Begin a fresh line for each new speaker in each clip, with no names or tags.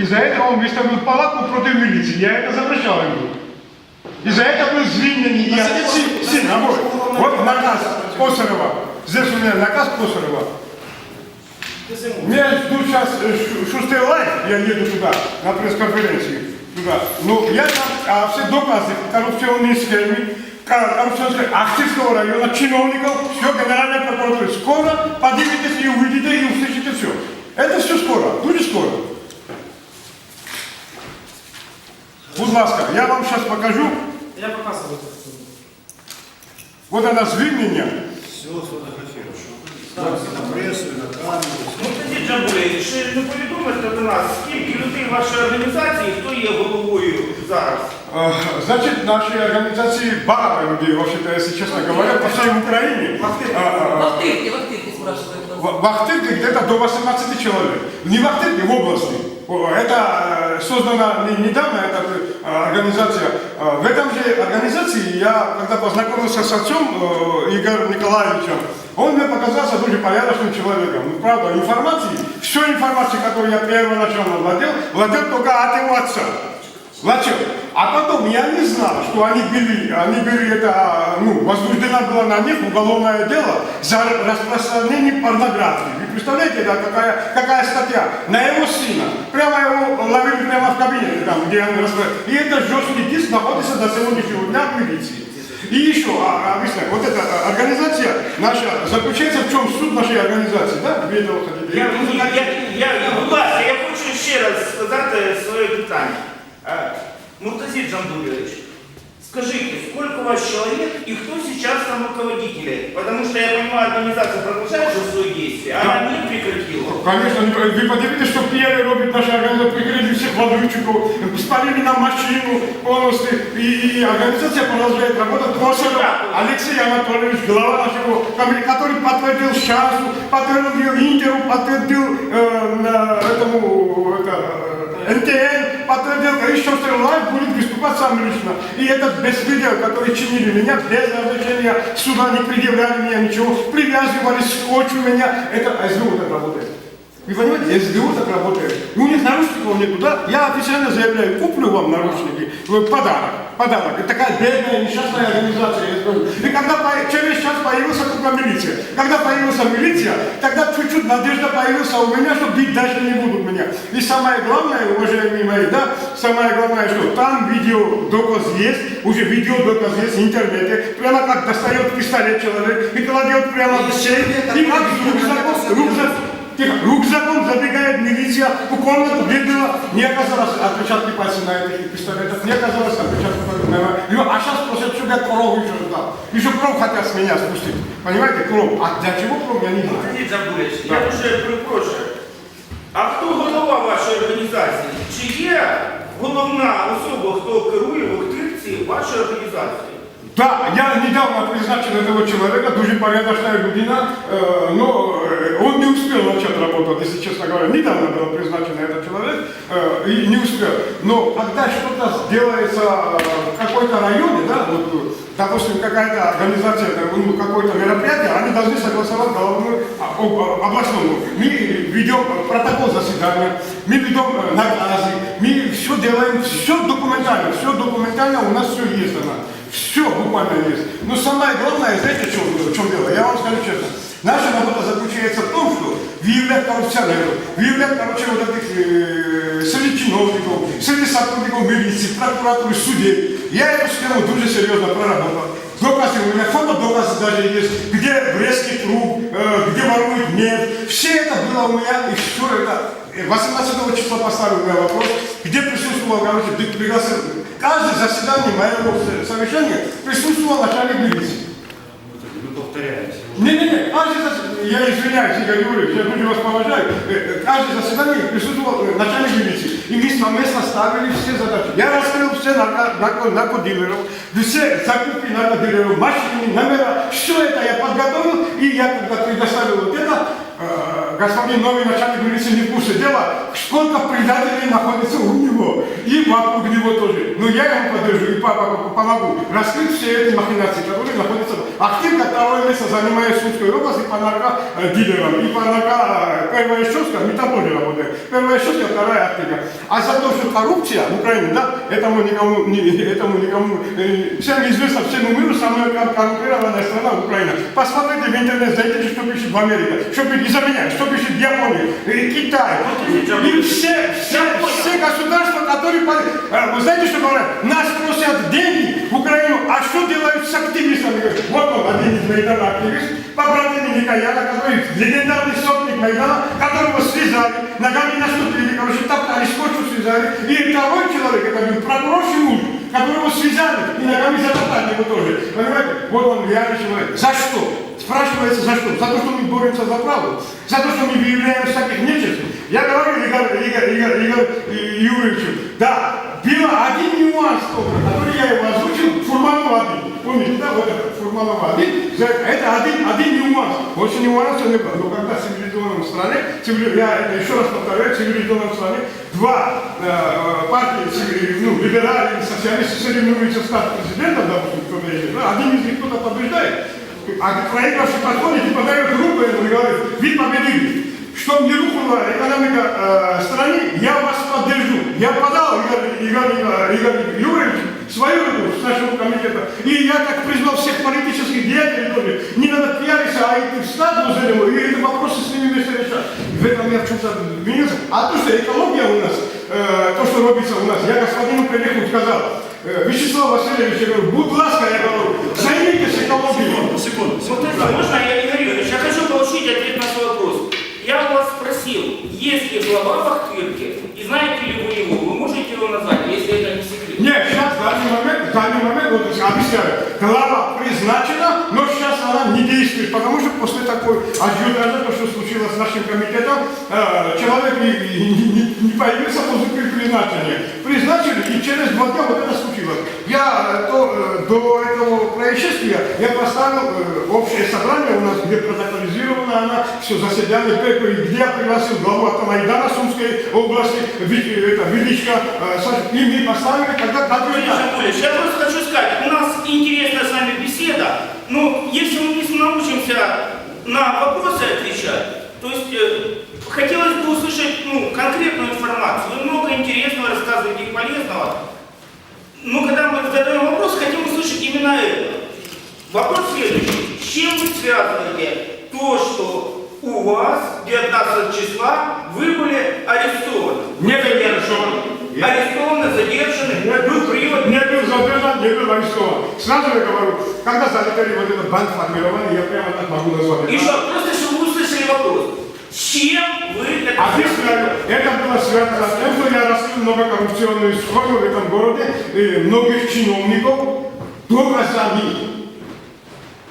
из-за этого он выставил палатку против милиции. Я это запрещал ему. Из-за этого был отец, и сын, обои. Вот наказ Косарева. Здесь у меня наказ Косарева. Меня ждут сейчас шустый лайф, я еду туда, на пресс-конференцию. Туда. Ну, я там, а все доказы коррупционной схемы, коррупционной схемы Ахтырского района, чиновников, все, генеральная прокуратура. Скоро поднимитесь и увидите, и услышите все. Это все скоро, дуже скоро. Будь ласка, я вам сейчас покажу.
Я показываю.
Вот она звільнення.
Все сфотографировал. На прессу, на камеру.
Ну тоді, Джамбулі, ще не повідомите до нас, скільки людей в вашій організації, хто є головою зараз?
Э, Значит, нашей организации багато людей, вообще-то, если честно говоря, по всей Украине. А, а,
В Ахтырке, в Ахтырке спрашивают вас.
В в Ахтырке где-то до 18 человек. Не в Ахтырке, в области. Это э, создана не- недавно эта э, организация. Э, В этом же организации я, когда познакомился с отцом э, Игорем Николаевичем, он мне показался дуже порядочным человеком. Ну, правда, информации, всю информацию, которую я первоначально владел, владел только от его отца. Зачем? А потом я не знал, что они били, они били это, ну, возбуждено было на них уголовное дело за распространение порнографии. Вы представляете, да, какая, какая статья? На его сына. Прямо его ловили прямо в кабинете, там, где он распространял. И это жесткий диск находится до сегодняшнего дня в милиции. И еще, а, объясняю, вот эта а, организация наша заключается в чем суть нашей организации, да?
Я, я, я, я, ласка, я хочу ще раз сказати своє питання. Е, Муртазир Джамбулевич, скажите, сколько у вас человек и кто сейчас там руководители? Потому что я понимаю, организация продолжает же свои действия, а она не прекратила.
Конечно, не- вы подивитесь, что Пьер робит наша организация, прикрыли всех владычиков, спалили нам машину полностью, и, и организация продолжает работать. Просто Алексей Анатольевич, глава нашего, который подтвердил ШАСу, подтвердил Интеру, подтвердил э, на этому, это, НТН, подтвердил, что лайв будет выступать сам лично. И этот беспредел, который чинили меня, без разрешения суда не предъявляли мне ничего, привязывали скотч у меня, это так работает. Вы понимаете, СБУ так работает. И у них наручников нету, да? Я официально заявляю, куплю вам наручники, в подарок, подарок. Это такая бедная, несчастная организация. И когда через час появился только милиция. Когда появилась милиция, тогда чуть-чуть надежда появилась у меня, что бить дальше не будут меня. И самое главное, уважаемые мои, да, самое главное, что там видео доказ есть, уже видео доказ есть в интернете, прямо как достает пистолет человек и кладет прямо в сейф, и как рюкзаком, рюкзак, Тихо, рюкзаком забегает милиция в комнату, где было, не оказалось отпечатки пальцев на этих пистолетах, не оказалось отпечатки пальцев на Ну, А сейчас просят, чтобы я кровь еще ждал. Еще кровь хотят с меня спустить. Понимаете, кровь. А для чего кровь, я не знаю.
Муртазир Джамбулевич, я вже перепрошую. А хто голова вашої організації? Чи є головна особа, хто керує в Охтирці вашої організації?
Да, я недавно призначен этого человека, дуже порядочная людина, э, но э, он не успел начать работать, если честно говоря. Недавно был призначен этот человек э, и не успел. Но когда что-то делается э, в какой-то районе, да, вот, допустим, какая-то организация, ну, какое-то мероприятие, они должны согласовать головную а, об- об- областному. Мы ведем протокол заседания, мы ведем э, наказы, мы все делаем, все документально, все документально, у нас все есть она. Все буквально есть. Но самое главное, знаете, в чем, чем дело? Я вам скажу честно. Наша работа заключается в том, что выявлять коррупционеров, выявлять, короче, вот этих э, среди чиновников, среди сотрудников милиции, прокуратуры, судей. Я эту схему дуже серьезно проработал. Доказы, у меня фотодоказы даже есть, где Брестский круг, э, где воруют нефть. Все это было у меня, и все это. Э, 18 числа поставил я вопрос, где присутствовал, короче, пригласил. Каждое заседание моего совещания присутствовал начальник милиции.
Мы повторяемся.
Не-не-не, каждое зас- я извиняюсь, Игорь Юрьевич, я очень вас уважаю. Э, э, Каждое заседание присутствовал э, начальник милиции. И мы совместно ставили все задачи. Я раскрыл все нарко- нарко- наркодилеров, все закупки наркодилеров, машины, номера. Все это я подготовил, и я когда предоставил вот это, господин новый начальник милиции не в курсе дела, сколько предателей находится у него. И вокруг него тоже. Но я ему поддержу и папа помогу раскрыть все эти махинации, которые находятся Ахтырка второе место занимает Сумскую область и по наркодилерам, и по нарко... Первая щетка, тоже работаем. Первая щетка, вторая Ахтырка. А за то, что коррупция в Украине, да, этому никому, не- этому никому, э, всем известно, всему миру, самая кор- коррумпированная страна Украина. Посмотрите в интернет, зайдите, что пишет в Америке, что пишет из-за меня, что пишет в Японии, э, Китай. И все, все, все государства, которые, э, вы знаете, что говорят? Нас просят деньги в Украину, а что делают с активистами? Вот он, один из Майдана активист, по братьям Никояна, который легендарный сотник Майдана, которого связали, ногами наступили, короче, топтали, скотчу связали. И второй человек, это был прокурорший муж, которого связали, и ногами затоптали его тоже. Понимаете? Вот он реальный человек. За что? Спрашивается, за что? За то, что мы боремся за правду? За то, что мы выявляем всяких нечестных? Я говорю Игорь, Игорь, Игорь, Игорь Юрьевичу, да, был один нюанс, который я его озвучил, Фурманов один. Помните, да, вот это Фурманов один, это один, один нюанс. Не было. Но когда в цивилизованном стране, цивили- я это еще раз повторяю, в цивилизованном стране, два э, партии, ну, либералы и социалисты соревнуются стать президентом, допустим, кто-то один из них кто-то побеждает. А проигравший подходит и подает руку ему и говорит, вы победили. Чтобы не рухнула экономика э, страны, я вас поддержу. Я подал Игорь, Игорь, Игорь, Игорь Юрьевич свою руку с нашего комитета. И я так признал всех политических деятелей тоже. Не надо пиариться, а идти встать возле него, и эти вопросы с ними вместе решать. В этом я в чем-то менялся. А то, что экология у нас, э, то, что робится у нас, я господину Пелеху сказал, э, Вячеслав Васильевич, я говорю, будь ласка, я говорю, займитесь экологией.
Секунду,
Вот
секунду.
это можно, я, Игорь Юрьевич, я хочу получить ответ на свой вопрос. Я у вас спросил, есть ли глава в Ахтырке, и знаете ли вы его? Вы можете его назвать, если это не секрет?
Нет, сейчас, в данный момент, в данный момент, вот объясняю, глава призначена, но сейчас она не действует, потому что после такой то, что случилось с нашим комитетом, э, человек не, не- не- появился после. Призначили, и через два дня вот это случилось. Я э, то, э, до этого происшествия я поставил э, общее собрание у нас, где протоколизировано она, все заседание, пепел, где я пригласил главу автомайдана Сумской области, это, Величко, и мы поставили, две
Анатольевич, я просто хочу сказать, у нас интересная с вами беседа, но если мы не научимся на вопросы отвечать, то есть хотелось бы услышать ну, конкретную информацию. Вы много интересного рассказываете и полезного. Но когда мы задаем вопрос, хотим услышать именно это. Вопрос следующий. С чем вы связываете то, что у вас 19 числа вы были арестованы?
Не задержаны. Я-
Арестованы, задержаны, был привод.
Не был задержан, не был арестован. Сразу я говорю, когда залетели вот этот банд формированный, я прямо так могу назвать.
И что, просто чтобы вы услышали вопрос. Чем вы это
Объясняю, это было связано с тем, что я раскрыл много коррупционную схему в этом городе, многих чиновников доказами.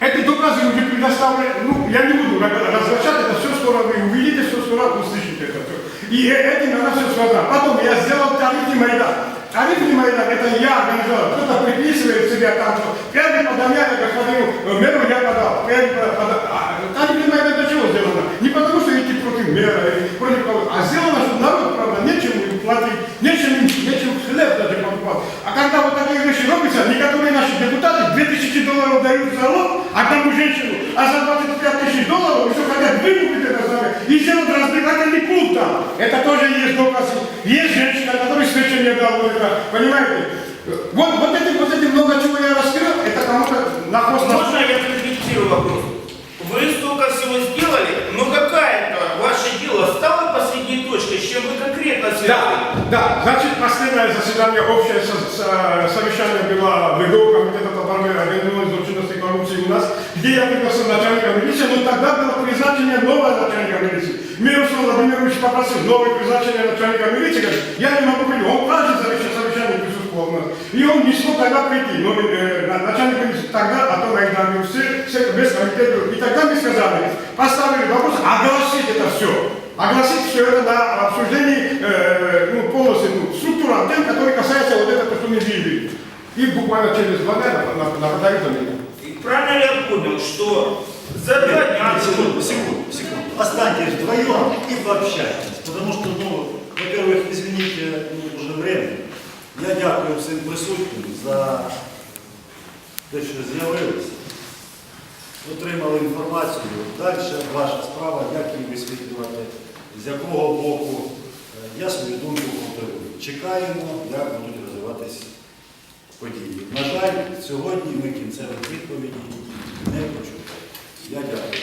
Эти доказы уже предоставлены, ну, я не буду раз- разглашать, это все скоро вы увидите, все скоро услышите это все. И э- этим она все связано. Потом я сделал тарифный майдан. Тарифный майдан, это я организовал. Кто-то приписывает себя там, что первый подавляю господину э, мэру я подал. Первый пода- пода- а, Тарифный майдан для чего сделано? Не потому, что идти против кого а сделано, чтобы народ, правда, нечем им платить, нечем, нечем хлеб даже покупать. А когда вот такие вещи робятся, некоторые наши депутаты 2000 долларов дают в залог одному женщину, а за 25 тысяч долларов еще хотят выкупить это самое и сделать развлекательный пункт там. Это тоже есть доказы. Есть женщина, которая свечение дала, это, понимаете? Вот, вот эти, вот эти много чего я раскрыл, это кому-то на хвост
Можно я конкретизирую вопрос? Вы столько всего сделали, но какая-то ваше дело стало последней точкой, с чем вы конкретно связаны?
Да. Значит, последнее заседание, общее со- со- совещание было в ИГО комитета борьбе организованной злочинности и коррупции у нас, где я пригласил начальника милиции, но тогда было призначение нового начальника милиции. Мирослав Владимирович попросил новое призначение начальника милиции, говорит, я не могу прийти. Он также совещание, совещание присутствовал у нас. И он не смог тогда прийти. Но э, на- начальник милиции тогда, а то Майдан, все, все без комитета. И тогда мы сказали, поставили вопрос, огласить это все. Огласить все это на обсуждении э, ну, полностью ну, структура тем, которые касаются вот этого, что мы видели. И буквально через два дня на- на- нападают на меня.
И Правильно ли я понял, что за два дня...
Секунду, секунду, секунду. Останьтесь вдвоем и пообщайтесь. Потому что, ну, во-первых, извините, ну, уже время. Я дякую всім присутнім за те, що з'явилися. Отримали інформацію. Далі ваша справа, як її висвітлювати, з якого боку. Е, Я свою думку контролюю. Чекаємо, як будуть розвиватися події. На жаль, сьогодні ми кінцевих відповіді не почули. Я дякую.